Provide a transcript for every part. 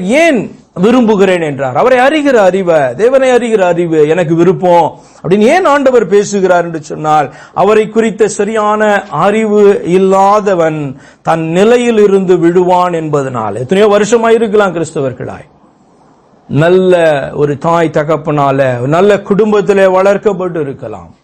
ஏன் விரும்புகிறேன் என்றார்? அவரை அறிகிற அறிவை தேவனை அறிகிற அறிவு எனக்கு விருப்பம். அப்படின்னு ஏன் ஆண்டவர் பேசுகிறார் என்று சொன்னால் அவரை குறித்த சரியான அறிவு இல்லாதவன் தன் நிலையில் இருந்து விடுவான் என்பதனால். எத்தனையோ வருஷமா இருக்கலாம் கிறிஸ்தவர்களாய். நல்ல ஒரு தாய் தகப்பனால நல்ல குடும்பத்திலே வளர்க்கப்பட்டு இருக்கலாம்.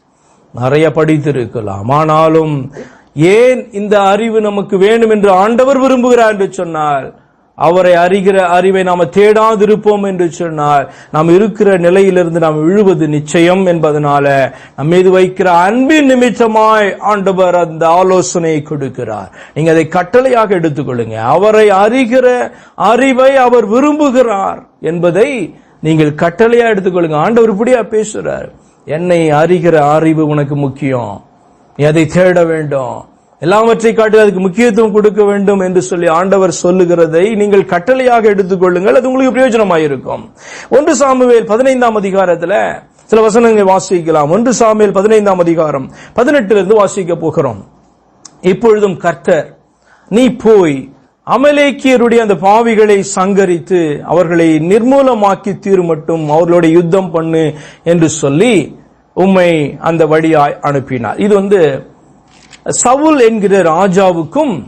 நிறைய படித்திருக்கலாம். ஆனாலும் ஏன் இந்த அறிவு நமக்கு வேண்டும் என்று ஆண்டவர் விரும்புகிறார் என்று சொன்னால் அவரை அறிகிற அறிவை நாம தேடாதிருப்போம் என்று சொன்னால் நாம் இருக்கிற நிலையிலிருந்து நாம் விழுவது நிச்சயம் என்பதனால நம் மீது வைக்கிற அன்பின் நிமித்தமாய் ஆண்டவர் அந்த ஆலோசனையை கொடுக்கிறார். நீங்க அதை கட்டளையாக எடுத்துக்கொள்ளுங்க. அவரை அறிகிற அறிவை அவர் விரும்புகிறார் என்பதை நீங்கள் கட்டளையா எடுத்துக்கொள்ளுங்க. ஆண்டவர் இப்படியா பேசுறார். என்னை அறிகிற அறிவு உனக்கு முக்கியம். நீ அதை தேட வேண்டும். எல்லாவற்றை காட்டி அதுக்கு முக்கியத்துவம் கொடுக்க வேண்டும் என்று சொல்லி ஆண்டவர் சொல்லுகிறதை நீங்கள் கட்டளையாக எடுத்துக்கொள்ளுங்கள் அது உங்களுக்கு பிரயோஜனமாயிருக்கும். ஒன்று சாமுவேல் பதினைந்தாம் அதிகாரத்துல சில வசனங்களை வாசிக்கலாம். ஒன்று சாமியல் பதினைந்தாம் அதிகாரம் பதினெட்டுல இருந்து வாசிக்க போகிறோம். இப்பொழுதும் கர்த்தர் நீ போய் அமலேக்கியருடைய அந்த பாவிகளை சங்கரித்து அவர்களை நிர்மூலமாக்கி தீர் மட்டும் அவர்களோட யுத்தம் பண்ணு என்று சொல்லி உம்மை அந்த வழியாய் அனுப்பினார். இது வந்து சவுல் என்கிற ராஜாவுக்கும்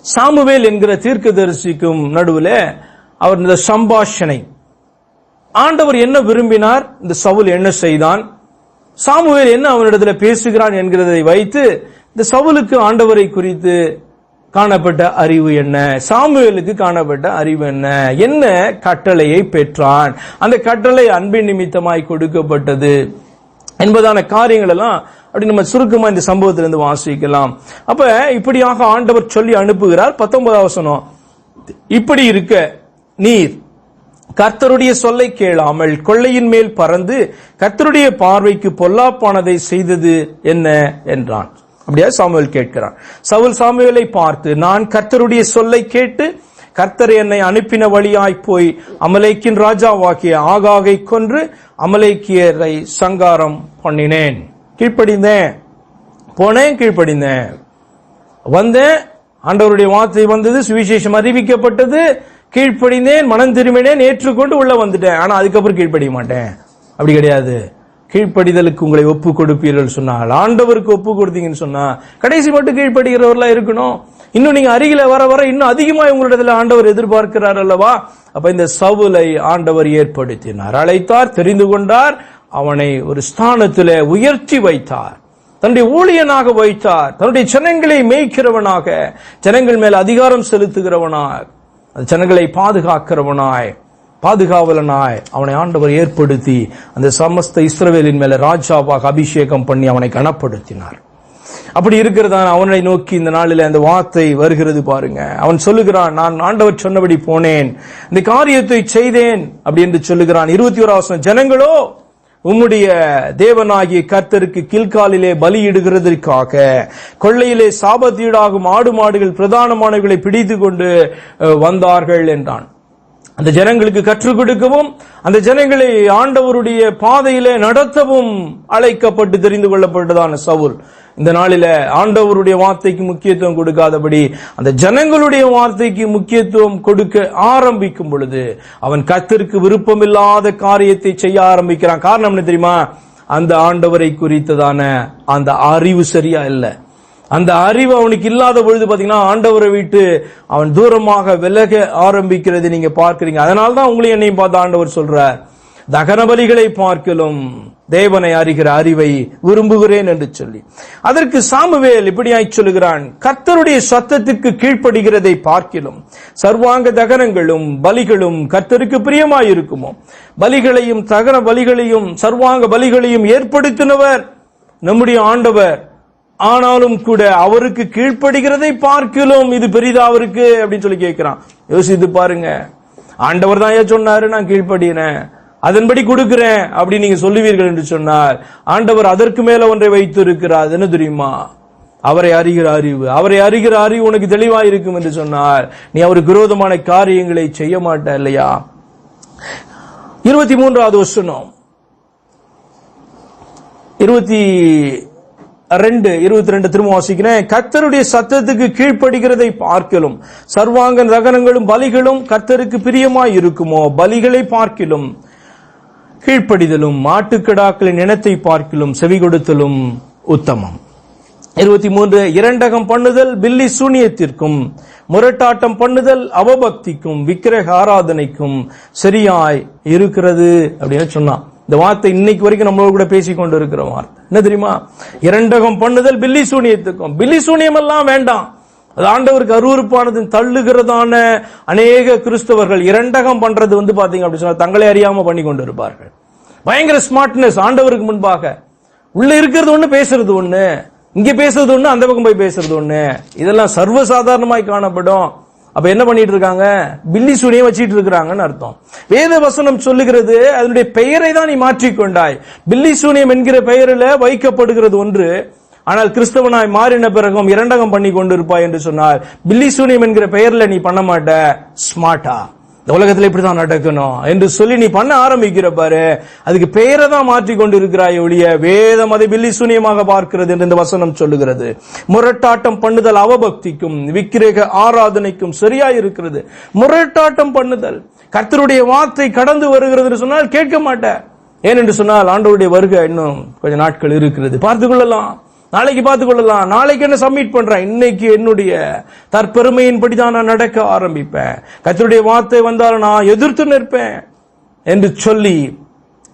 சாமுவேல் என்கிற தீர்க்கதரிசிக்கும் நடுவில் அவர் இந்த சம்பாஷணை. ஆண்டவர் என்ன விரும்பினார்? இந்த சவுல் என்ன செய்தான்? சாமுவேல் என்ன அவனிடத்துல பேசுகிறான் என்கிறதை வைத்து இந்த சவுலுக்கு ஆண்டவரை குறித்து காணப்பட்ட அறிவு என்ன? சாமுவேலுக்கு காணப்பட்ட அறிவு என்ன? என்ன கட்டளையை பெற்றான்? அந்த கட்டளை அன்பின் நிமித்தமாய் கொடுக்கப்பட்டது என்பதான காரியங்கள் எல்லாம் அப்படி நம்ம சுருக்கமா இந்த சம்பவத்திலிருந்து வாசிக்கலாம். அப்ப இப்படியாக ஆண்டவர் சொல்லி அனுப்புகிறார் பத்தொன்பதாவது வசனம். இப்படி இருக்க நீர் கர்த்தருடைய சொல்லை கேளாமல் கொள்ளையின் மேல் பறந்து கர்த்தருடைய பார்வைக்கு பொல்லாப்பானதை செய்தது என்ன என்றான். அப்படியா சாமுவேல் கேட்கிறான். சவுல் சாமுவேலை பார்த்து நான் கர்த்தருடைய சொல்லை கேட்டு கர்த்தர் என்னை அனுப்பின வழியாய் போய் அமலேக்கின் ராஜாவாகிய ஆகாகை கொன்று அமலேக்கியரை சங்காரம் பண்ணினேன். கீழ்ப்படிந்தேன். போனேன் கீழ்ப்படிந்தேன். வந்தேன். ஆண்டவருடைய வார்த்தை வந்தது சுவிசேஷம் அறிவிக்கப்பட்டது. கீழ்ப்படிந்தேன் மனம் திரும்பினேன் ஏற்றுக்கொண்டு உள்ள வந்துட்டேன். ஆனா அதுக்கப்புறம் கீழ்ப்படிய மாட்டேன். அப்படி கிடையாது. கீழ்ப்படிதலுக்கு உங்களை ஒப்பு கொடுப்பீர்கள் சொன்னால் ஆண்டவருக்கு ஒப்பு கொடுத்தீங்கன்னு சொன்னா கடைசி மட்டும் கீழ்ப்படுகிறவர்களா இருக்கணும். இன்னும் நீங்க அருகில வர வர இன்னும் அதிகமாக உங்களிடத்துல ஆண்டவர் எதிர்பார்க்கிறார் அல்லவா? அப்ப இந்த சவுலை ஆண்டவர் ஏற்படுத்தினார். அழைத்தார் தெரிந்து கொண்டார். அவனை ஒரு ஸ்தானத்தில் உயர்த்தி வைத்தார். தன்னுடைய ஊழியனாக வைத்தார். தன்னுடைய ஜனங்களை மேய்க்கிறவனாக ஜனங்கள் மேல் அதிகாரம் செலுத்துகிறவனாய் அந்த ஜனங்களை பாதுகாக்கிறவனாய் பாதுகாவலனாய் அவனை ஆண்டவர் ஏற்படுத்தி அந்த சமஸ்த இஸ்ரவேலின் மேல ராஜாவாக அபிஷேகம் பண்ணி அவனை கனப்படுத்தினார். அப்படி இருக்கிறதான் அவனை நோக்கி இந்த நாளில் அந்த வார்த்தை வருகிறது பாருங்க. அவன் சொல்லுகிறான் நான் ஆண்டவர் சொன்னபடி போனேன். இந்த காரியத்தை செய்தேன். அப்படி என்று சொல்லுகிறான். இருபத்தி ஓராவசம் ஜனங்களோ உம்முடைய தேவனாகிய கர்த்தருக்கு கீழ்காலிலே பலியிடுகிறதற்காக கொள்ளையிலே சாபத்தீடாகும் ஆடு மாடுகள் பிரதானமானவர்களை பிடித்து கொண்டு வந்தார்கள் என்றான். அந்த ஜனங்களுக்கு கற்றுக் கொடுக்கவும் அந்த ஜனங்களை ஆண்டவருடைய பாதையிலே நடத்தவும் அழைக்கப்பட்டு தெரிந்து கொள்ளப்பட்டதான சவுல். இந்த நாளில ஆண்டவருடைய வார்த்தைக்கு முக்கியத்துவம் கொடுக்காதபடி அந்த ஜனங்களுடைய வார்த்தைக்கு முக்கியத்துவம் கொடுக்க ஆரம்பிக்கும் பொழுது அவன் கத்திற்கு விருப்பமில்லாத காரியத்தை செய்ய ஆரம்பிக்கிறான். காரணம் என்ன தெரியுமா? அந்த ஆண்டவரை குறித்ததான அந்த அறிவு சரியா இல்லை. அந்த அறிவு அவனுக்கு இல்லாத பொழுது பாத்தீங்கன்னா ஆண்டவரை விட்டு அவன் தூரமாக விலக ஆரம்பிக்கிறது நீங்க பார்க்குறீங்க. அதனால தான் உங்களையும் என்னையும் பார்த்து ஆண்டவர் சொல்றார். தகன பலிகளை பார்க்கலும் தேவனை அறிகிற அறிவை விரும்புகிறேன் என்று சொல்லி. அதற்கு சாமுவேல் இப்படியாய் சொல்லுகிறான் கர்த்தருடைய சத்தத்துக்கு கீழ்ப்படுகிறதை பார்க்கிலும் சர்வாங்க தகனங்களும் பலிகளும் கர்த்தருக்கு பிரியமாயிருக்குமோ? பலிகளையும் தகன பலிகளையும் சர்வாங்க பலிகளையும் ஏற்படுத்தினவர் நம்முடைய ஆண்டவர். ஆனாலும் கூட அவருக்கு கீழ்ப்படுகிறதை பார்க்கலும் இது பெரிதா அவருக்கு? அப்படின்னு சொல்லி கேட்கிறான். யோசித்து பாருங்க. ஆண்டவர் தான் ஏன் சொன்னாரு நான் கீழ்ப்படினேன் அதன்படி கொடுக்கிறேன் அப்படி நீங்க சொல்லுவீர்கள் என்று சொன்னார் ஆண்டவர் அதற்கு மேல ஒன்றை வைத்து இருக்கிறார் என்ன தெரியுமா? அவரை அறிகிற அறிவு. அவரை அறிகிற அறிவு உனக்கு தெளிவா இருக்கும் என்று சொன்னார் நீ அவருக்கு விரோதமான காரியங்களை செய்ய மாட்ட இல்லையா? இருபத்தி மூன்றாவது வசனம். இருபத்தி ரெண்டு இருபத்தி ரெண்டு திரும்ப வாசிக்கிறேன். கர்த்தருடைய சத்தத்துக்கு கீழ்ப்படுகிறதை பார்க்கலும் சர்வாங்க தகனங்களும் பலிகளும் கர்த்தருக்கு பிரியமாய் இருக்குமோ பலிகளை பார்க்கிலும். கீழ்ப்படிதலும் மாட்டுக்கிடாக்களின் இனத்தை பார்க்கிலும் செவி கொடுத்தலும் உத்தமம். இருபத்தி மூன்று இரண்டகம் பண்ணுதல் பில்லி சூனியத்திற்கும் முரட்டாட்டம் பண்ணுதல் அவபக்திக்கும் விக்கிரக ஆராதனைக்கும் சரியாய் இருக்கிறது அப்படின்னு சொன்னான். இந்த வார்த்தை இன்னைக்கு வரைக்கும் நம்மளோட கூட பேசிக்கொண்டு இருக்கிற வார்த்தை. என்ன தெரியுமா? இரண்டகம் பண்ணுதல் பில்லி சூனியத்துக்கும். பில்லி சூனியம் எல்லாம் வேண்டாம். அது ஆண்டவருக்கு அருவருப்பானது தள்ளுகிறதான அநேக கிறிஸ்தவர்கள் இரண்டகம் பண்றது வந்து பாத்தீங்க அப்படி சொன்னா தங்களை அறியாம பண்ணி கொண்டு இருப்பார்கள் பயங்கர ஸ்மார்ட்னஸ் ஆண்டவருக்கு முன்பாக. உள்ள இருக்கிறது ஒண்ணு பேசுறது ஒண்ணு. இங்க பேசுறது ஒண்ணு அந்த பக்கம் போய் பேசுறது ஒண்ணு. இதெல்லாம் சர்வசாதாரணமாய் காணப்படும். அப்ப என்ன பண்ணிட்டு இருக்காங்க? பில்லி சூனியம் வச்சிட்டு இருக்கிறாங்கன்னு அர்த்தம். வேத வசனம் சொல்லுகிறது அதனுடைய பெயரை தான் நீ மாற்றிக்கொண்டாய். பில்லி சூனியம் என்கிற பெயரில் வைக்கப்படுகிறது ஒன்று ஆனால் கிறிஸ்தவனாய் மாறின பிறகும் இரண்டகம் பண்ணி கொண்டிருப்பாய் என்று சொன்னார். பில்லி சூனியம் என்கிற பெயர்ல நீ பண்ண மாட்ட. ஸ்மார்ட்டா இந்த உலகத்துல இப்படிதான் நடக்கணும் என்று சொல்லி நீ பண்ண ஆரம்பிக்கிற பாரு. அதுக்கு பெயரை தான் மாற்றி கொண்டிருக்கிறாய் ஒழிய வேதம் அதை பில்லி சூனியமாக பார்க்கிறது என்று இந்த வசனம் சொல்லுகிறது. முரட்டாட்டம் பண்ணுதல் அவபக்திக்கும் விக்கிரக ஆராதனைக்கும் சரியாய் இருக்கிறது. முரட்டாட்டம் பண்ணுதல். கர்த்தருடைய வார்த்தை கடந்து வருகிறது என்று சொன்னால் கேட்க மாட்டேன் ஏனென்று சொன்னால் ஆண்டவருடைய வருகை இன்னும் கொஞ்சம் நாட்கள் இருக்கிறது. பார்த்துக் கொள்ளலாம். நாளைக்கு பார்த்துக் கொள்ளலாம் நாளைக்கு என்ன சப்மிட் பண்றேன்? இன்னைக்கு என்னுடைய தற்பெருமையின்படி தான் நான் நடக்க ஆரம்பிப்பேன். கத்தருடைய வார்த்தை வந்தாலும் நான் எதிர்த்து நிற்பேன் என்று சொல்லி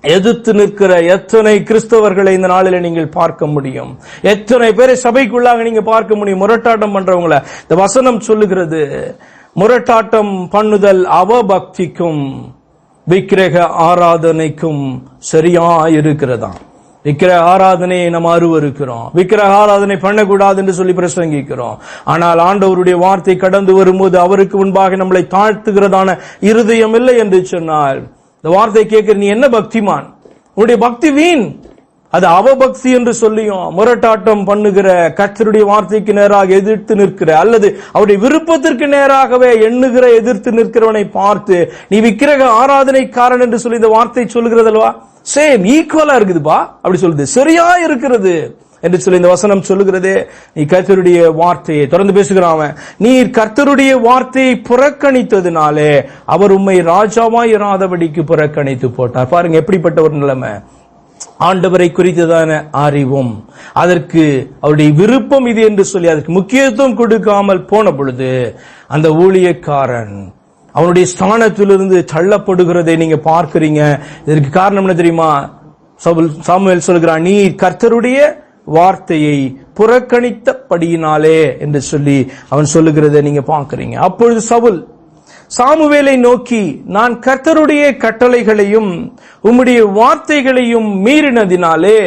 எதிர்த்து நிற்கிற எத்தனை கிறிஸ்தவர்களை இந்த நாளில் நீங்கள் பார்க்க முடியும்? எத்தனை பேரை சபைக்குள்ளாக நீங்க பார்க்க முடியும்? முரட்டாட்டம் பண்றவங்கள. இந்த வசனம் சொல்லுகிறது முரட்டாட்டம் பண்ணுதல் அவபக்திக்கும் விக்கிரக ஆராதனைக்கும் சரியா இருக்கிறதா விக்கிரக ஆராதனையை நம்ம அருவருக்கிறோம். விக்கிரக ஆராதனை பண்ணக்கூடாது என்று சொல்லி பிரசங்கிக்கிறோம். ஆனால் ஆண்டவருடைய வார்த்தை கடந்து வரும்போது அவருக்கு முன்பாக நம்மளை தாழ்த்துகிறதான இருதயம் இல்லை என்று சொன்னால் இந்த வார்த்தை கேட்கிற நீ என்ன பக்திமான்? உன்னுடைய பக்தி வீண். அது அவபக்தி என்று சொல்லியும் முரட்டாட்டம் பண்ணுகிற கத்தருடைய வார்த்தைக்கு நேராக எதிர்த்து நிற்கிற அல்லது அவருடைய விருப்பத்திற்கு நேராகவே எண்ணுகிற எதிர்த்து நிற்கிறவனை பார்த்து நீ விக்கிரக ஆராதனைக்காரன் என்று சொல்லி இந்த வார்த்தை சொல்லுகிறதல்வா சேம் ஈக்குவலா இருக்குதுப்பா. அப்படி சொல்லுது. சரியா இருக்கிறது என்று சொல்லி இந்த வசனம் சொல்லுகிறதே. நீ கர்த்தருடைய வார்த்தையை தொடர்ந்து பேசுகிறான் அவன். நீர் கர்த்தருடைய வார்த்தையை புறக்கணித்ததுனாலே அவர் உண்மை ராஜாவா இராதபடிக்கு புறக்கணித்து போட்டார். பாருங்க எப்படிப்பட்ட ஒரு நிலைமை. ஆண்டவரை குறித்ததான அறிவும் அதற்கு அவருடைய விருப்பம் இது என்று சொல்லி அதற்கு முக்கியத்துவம் கொடுக்காமல் போன பொழுது அந்த ஊழியக்காரன் அவனுடைய ஸ்தானத்திலிருந்து தள்ளப்படுகிறதை நீங்க பார்க்கிறீங்க. இதற்கு காரணம் என்ன தெரியுமா? சவுல் சாமுவேல் சொல்கிறான் நீ கர்த்தருடைய வார்த்தையை புறக்கணித்தபடியினாலே என்று சொல்லி அவன் சொல்லுகிறதை நீங்க பார்க்கிறீங்க. அப்பொழுது சவுல் சாமுவேலை நோக்கி நான் கர்த்தருடைய கட்டளைகளையும் உம்முடைய வார்த்தைகளையும் மீறினதினாலே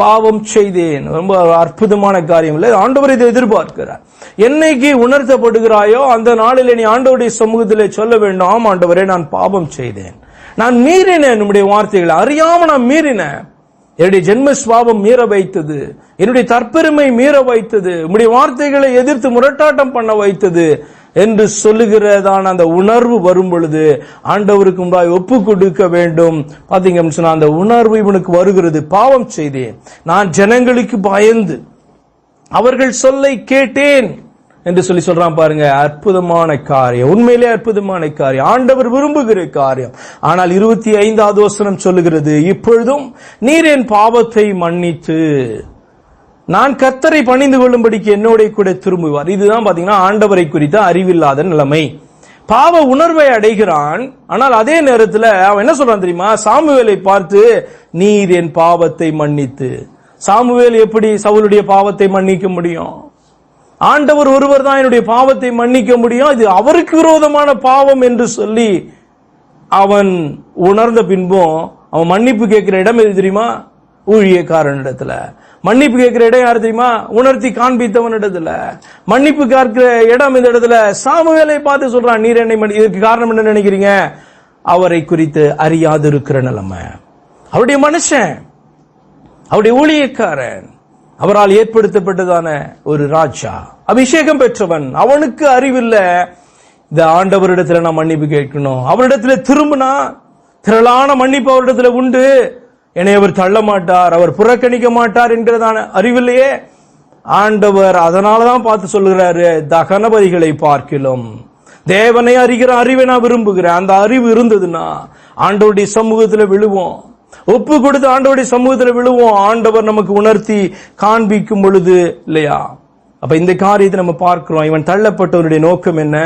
பாவம் செய்தேன். ரொம்ப அற்புதமான காரியம் இல்லை ஆண்டவர் இதை எதிர்பார்க்கிறார். என்னைக்கு உணர்த்தப்படுகிறாயோ அந்த நாளில் நீ ஆண்டவருடைய சமூகத்திலே சொல்ல வேண்டும் ஆம் ஆண்டவரே நான் பாவம் செய்தேன். நான் மீறினேன். உம்முடைய வார்த்தைகளை அறியாம நான் மீறினேன். என்னுடைய ஜென்ம சுவாபம் மீற வைத்தது. என்னுடைய தற்பெருமை மீற வைத்தது. உம்முடைய வார்த்தைகளை எதிர்த்து முரட்டாட்டம் பண்ண வைத்தது. என்று சொல்லுகிறதான அந்த உணர்வு வரும் பொழுது ஆண்டவருக்கு முன்பாய் ஒப்பு கொடுக்க வேண்டும். பாத்தீங்க சொன்னா அந்த உணர்வு இவனுக்கு வருகிறது. பாவம் செய்தேன். நான் ஜனங்களுக்கு பயந்து அவர்கள் சொல்லை கேட்டேன் என்று சொல்லி சொல்றான் பாருங்க. அற்புதமான காரியம். உண்மையிலே அற்புதமான காரியம். ஆண்டவர் விரும்புகிற காரியம். ஆனால் இருபத்தி ஐந்தாவது வசனம் சொல்லுகிறது இப்பொழுதும் நீர் என் பாவத்தை மன்னித்து நான் கத்தரை பணிந்து கொள்ளும்படிக்கு என்னோட கூட திரும்புவார். இதுதான் பாத்தீங்கன்னா ஆண்டவரை குறித்த அறிவில்லாத நிலைமை. பாவ உணர்வை அடைகிறான். ஆனால் அதே நேரத்தில் அவன் என்ன சொல்றான் தெரியுமா? சாமுவேலை பார்த்து நீர் என் பாவத்தை மன்னித்து. சாமுவேல் எப்படி சவுளுடைய பாவத்தை மன்னிக்க முடியும்? ஆண்டவர் ஒருவர் தான் என்னுடைய பாவத்தை மன்னிக்க முடியும். இது அவருக்கு விரோதமான பாவம் என்று சொல்லி அவன் உணர்ந்த பின்பும் அவன் மன்னிப்பு கேட்கிற இடம் எது தெரியுமா? ஊழியக்காரனிடத்துல. மன்னிப்பு கேட்கிற இடம் யார் தெரியுமா? உணர்த்தி காண்பித்தவன் இடத்துல மன்னிப்பு கேட்கிற இடம் இந்த இடத்துல. சாமுவேலை பார்த்து சொல்றான் நீர் என்னை இதுக்கு காரணம் என்ன நினைக்கிறீங்க? அவரை குறித்து அறியாது இருக்கிற நிலைமை. அவருடைய மனுஷன் அவருடைய ஊழியக்காரன் அவரால் ஏற்படுத்தப்பட்டதான ஒரு ராஜா. அபிஷேகம் பெற்றவன். அவனுக்கு அறிவில்லை. இந்த ஆண்டவரிடத்துல நான் மன்னிப்பு கேட்கணும். அவரிடத்துல திரும்பினா திரளான மன்னிப்பு அவரிடத்துல உண்டு. என்னை அவர் தள்ள மாட்டார் அவர் புறக்கணிக்க மாட்டார் என்கிறதான அறிவில்லையே? ஆண்டவர் அதனாலதான் பார்த்து சொல்லுகிறாரு தகனபதிகளை பார்க்கிலும். தேவனை அறிகிற அறிவை நான் விரும்புகிறேன். அந்த அறிவு இருந்ததுன்னா ஆண்டவருடைய சமூகத்தில் விழுவோம். ஒப்பு கொடுத்து ஆண்டவருடைய சமூகத்தில் விழுவோம். ஆண்டவர் நமக்கு உணர்த்தி காண்பிக்கும் பொழுது இல்லையா? அப்ப இந்த காரியத்தை நம்ம பார்க்கிறோம். இவன் தள்ளப்பட்டவனுடைய நோக்கம் என்ன?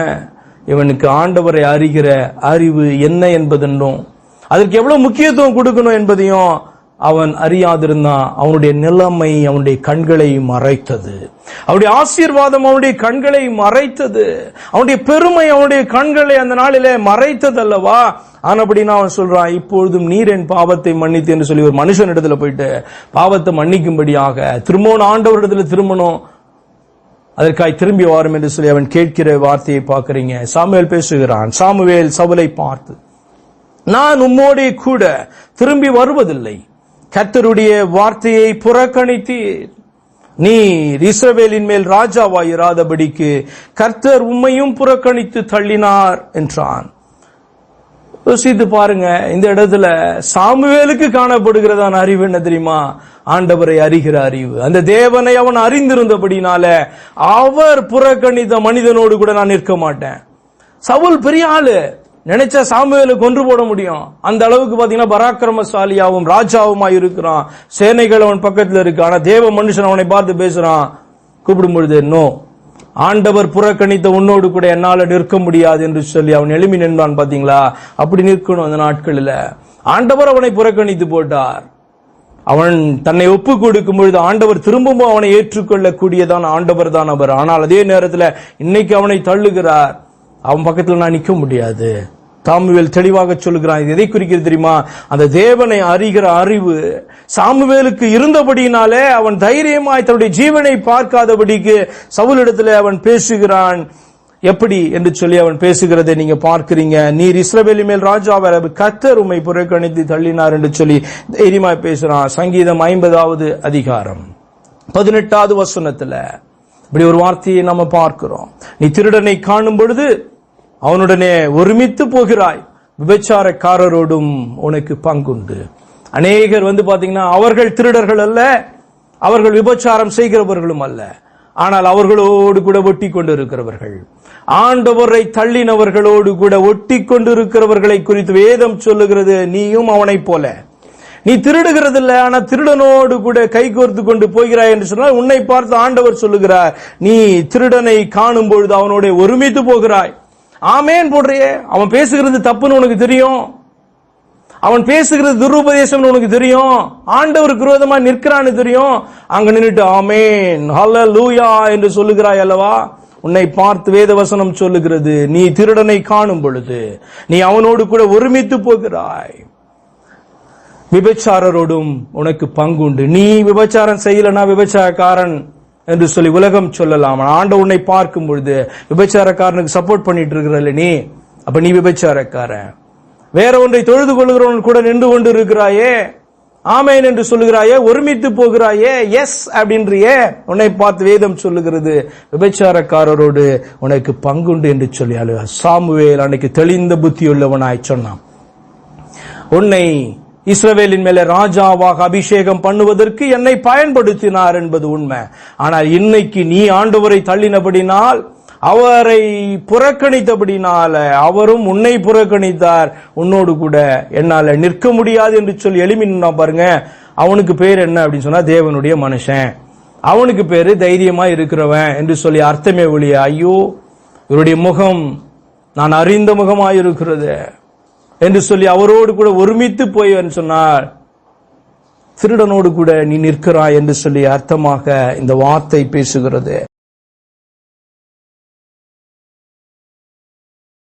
இவனுக்கு ஆண்டவரை அறிகிற அறிவு என்ன என்பதென்றும் அதற்கு எவ்வளவு முக்கியத்துவம் கொடுக்கணும் என்பதையும் அவன் அறியாதிருந்தான் அவனுடைய நிலைமை அவனுடைய கண்களை மறைத்தது. அவனுடைய ஆசீர்வாதம் அவனுடைய கண்களை மறைத்தது. அவனுடைய பெருமை அவனுடைய கண்களை அந்த நாளிலே மறைத்தது அல்லவா? ஆனபடினா அவன் சொல்றான் இப்பொழுதும் நீர் என் பாவத்தை மன்னித்து என்று சொல்லி ஒரு மனுஷன் இடத்துல போயிட்டு பாவத்தை மன்னிக்கும்படியாக திரும்பவும் ஆண்டவர் இடத்துல திரும்பணும் அதற்காய் திரும்பி வாரும் என்று சொல்லி அவன் கேட்கிற வார்த்தையை பார்க்கறீங்க. சாமுவேல் பேசுகிறான். சாமுவேல் சவுலை பார்த்து நான் உம்மோடே கூட திரும்பி வருவதில்லை. கர்த்தருடைய வார்த்தையை புறக்கணித்தீர். நீர் இஸ்ரவேலின் மேல் ராஜாவாயிராதபடிக்கு கர்த்தர் உம்மையும் புறக்கணித்து தள்ளினார் என்றான். யோசித்து பாருங்க இந்த இடத்துல சாமுவேலுக்கு காணப்படுகிறதான அறிவு என்ன தெரியுமா? ஆண்டவரை அறிகிற அறிவு. அந்த தேவனை அவன் அறிந்திருந்தபடினால அவர் புறக்கணித்த மனிதனோடு கூட நான் நிற்க மாட்டேன். சவுல் பெரிய ஆளு. நினைச்ச சாமுவேலை கொன்று போட முடியும். அந்த அளவுக்கு பாத்தீங்கன்னா பராக்கிரமசாலியாவும் ராஜாவுமா இருக்கிறான். சேனைகள் அவன் பக்கத்துல இருக்கு. ஆனா தேவ மனுஷன் அவனை பார்த்து பேசுறான். கூப்பிடும் பொழுது நோ ஆண்டவர் புறக்கணித்த உன்னோடு கூட என்னால நிற்க முடியாது என்று சொல்லி அவன் எளிமை நின்றான் பாத்தீங்களா? அப்படி நிற்கணும் அந்த நாட்களில். ஆண்டவர் அவனை புறக்கணித்து போட்டார். அவன் தன்னை ஒப்பு கொடுக்கும் பொழுது ஆண்டவர் திரும்பவும் அவனை ஏற்றுக்கொள்ளக்கூடியதான் ஆண்டவர் தான் அவர். ஆனால் அதே நேரத்தில் இன்னைக்கு அவனை தள்ளுகிறார். அவன் பக்கத்தில் நான் நிற்க முடியாது. சாமுவேல் தெளிவாக சொல்லுகிறான் இது எதை குறிக்கிறது தெரியுமா? அந்த தேவனை அறிகிற அறிவு சாமுவேலுக்கு இருந்தபடியினாலே அவன் தைரியமாய் தன்னுடைய ஜீவனை பார்க்காதபடிக்கு சவுலிடத்தில் அவன் பேசுகிறான். எப்படி என்று சொல்லி அவன் பேசுகிறதை நீங்க பார்க்கிறீங்க. நீர் இஸ்ரவேலி மேல் ராஜாவை கத்தர் உம்மை புறக்கணித்து தள்ளினார் என்று சொல்லி தைரியமாய் பேசுறான் சங்கீதம் ஐம்பதாவது அதிகாரம். பதினெட்டாவது வசனத்துல இப்படி ஒரு வார்த்தையை நம்ம பார்க்கிறோம். நீ திருடனை காணும் பொழுது அவனுடனே ஒருமித்து போகிறாய். விபச்சாரக்காரரோடும் உனக்கு பங்குண்டு. அநேகர் வந்து பாத்தீங்கன்னா அவர்கள் திருடர்கள் அல்ல அவர்கள் விபச்சாரம் செய்கிறவர்களும் அல்ல. ஆனால் அவர்களோடு கூட ஒட்டி கொண்டிருக்கிறவர்கள். ஆண்டவரை தள்ளினவர்களோடு கூட ஒட்டி கொண்டிருக்கிறவர்களை குறித்து வேதம் சொல்லுகிறது நீயும் அவனைப் போல. நீ திருடுகிறது இல்லை ஆனா திருடனோடு கூட கைகோர்த்து கொண்டு போகிறாய் என்று சொன்னால் உன்னை பார்த்து ஆண்டவர் சொல்லுகிறார் நீ திருடனை காணும் பொழுது அவனோட ஒருமித்து போகிறாய். ஆமேன் போடுறியே. அவன் பேசுகிறது தப்புன்னு உனக்கு தெரியும். அவன் பேசுகிறது துருபதேசம்னு உனக்கு தெரியும். ஆண்டவருக்கு விரோதமா நிற்கிறான்னு தெரியும். அங்க நின்றுட்டு ஆமேன். ஹல்லேலூயா என்று சொல்லுகிறாய் அல்லவா? உன்னை பார்த்து வேதவசனம் சொல்லுகிறது. நீ திருடனை காணும் பொழுது நீ அவனோடு கூட ஒருமித்து போகிறாய். விபச்சாரரோடும் உனக்கு பங்குண்டு. நீ விபச்சாரம் செய்யலனா விபச்சாரக்காரன் என்று சொல்லி உலகம் சொல்லலாம். ஆண்ட உன்னை பார்க்கும் பொழுது விபச்சாரக்காரனுக்கு சப்போர்ட் பண்ணிட்டு இருக்கிறல்ல நீ. அப்ப நீ விபச்சாரக்காரன். வேற ஒன்றை தொழுது கொள்கிறவன் கூட நின்று கொண்டு இருக்கிறாயே ஆமேன் என்று சொல்லுகிறாயே. ஒருமித்து போகிறாயே. எஸ் அப்படின்றியே. உன்னை பார்த்து வேதம் சொல்லுகிறது. விபச்சாரக்காரரோடு உனக்கு பங்குண்டு என்று சொல்லி அழுவ சாமுவேல் அன்னைக்கு தெளிந்த புத்தியுள்ளவனாய் சொன்னான். உன்னை இஸ்ரவேலின் மேலே ராஜாவாக அபிஷேகம் பண்ணுவதற்கு என்னை பயன்படுத்தினார் என்பது உண்மை. ஆனால் இன்னைக்கு நீ ஆண்டவரை தள்ளினபடினால் அவரை புறக்கணித்தபடினால அவரும் உன்னை புறக்கணித்தார். உன்னோடு கூட என்னால நிற்க முடியாது என்று சொல்லி எழுமி பாருங்க. அவனுக்கு பேர் என்ன அப்படின்னு சொன்னா தேவனுடைய மனுஷன். அவனுக்கு பேரு தைரியமா இருக்கிறவன் என்று சொல்லி அர்த்தமே ஒழிய ஐயோ இவருடைய முகம் நான் அறிந்த முகமாயிருக்கிறது. என்று சொல்லி அவரோடு கூட ஒருமித்து போய் சொன்னார். திருடனோடு கூட நீ நிற்கிறாய் என்று சொல்லி அர்த்தமாக இந்த வார்த்தை பேசுகிறது.